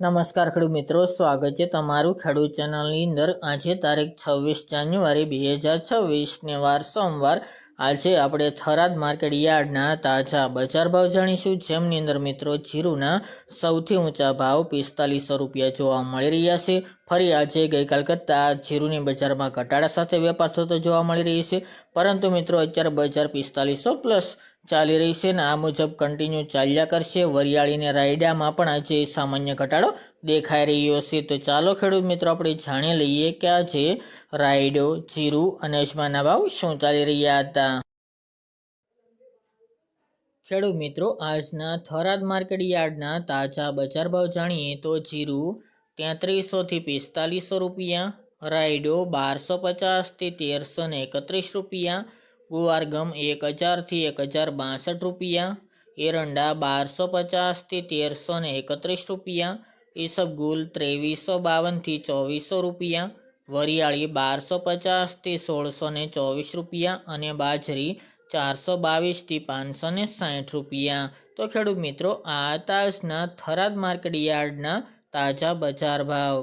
નમસ્કાર ખેડૂત મિત્રો, સ્વાગત છે તમારું ખેડૂત ચેનલની અંદર. આજે તારીખ છવ્વીસ જાન્યુઆરી બે હજાર છવ્વીસને વાર સોમવાર આજે આપણે થરાદ માર્કેટ યાર્ડના તાજા બજાર ભાવ જાણીશું, જેમની અંદર મિત્રો જીરુના સૌથી ઊંચા ભાવ પિસ્તાલીસો રૂપિયા જોવા મળી રહ્યા છે. ફરી આજે ગઈકાલ કરતાં જીરુની બજારમાં ઘટાડા સાથે વેપાર થતો જોવા મળી રહી છે. પરંતુ મિત્રો, અત્યારે બજાર પિસ્તાલીસો પ્લસ ચાલી રહી છે અને આ મુજબ કન્ટિન્યુ ચાલ્યા કરશે. વરિયાળીને રાયડામાં પણ આજે સામાન્ય ઘટાડો દેખાઈ રહ્યો છે. તો ચાલો ખેડૂત મિત્રો, આપણે જાણી લઈએ કે આજે રાયડો, જીરું અને અજમાના ભાવ શું ચાલી રહ્યા હતા? ખેડૂત મિત્રો, આજના થરાદ માર્કેટ યાર્ડના તાજા બજાર ભાવ જાણીએ તો જીરું તેત્રીસોથી પિસ્તાલીસો રૂપિયા, રાયડો બારસો પચાસથી તેરસો ને એકત્રીસ રૂપિયા ગુવારગમ એક હજારથી એક હજાર બાસઠ રૂપિયા, એરંડા બારસો પચાસથી તેરસો ને એકત્રીસ રૂપિયા, ઈસબગુલ ત્રેવીસો બાવનથી ચોવીસો રૂપિયા વરિયાળી બારસો પચાસથી સોળસો ને ચોવીસ રૂપિયા અને બાજરી ચારસો બાવીસથી પાંચસો ને સાઠ રૂપિયા. તો ખેડૂત મિત્રો, આ તાજના થરાદ માર્કેટ યાર્ડના તાજા બજાર ભાવ.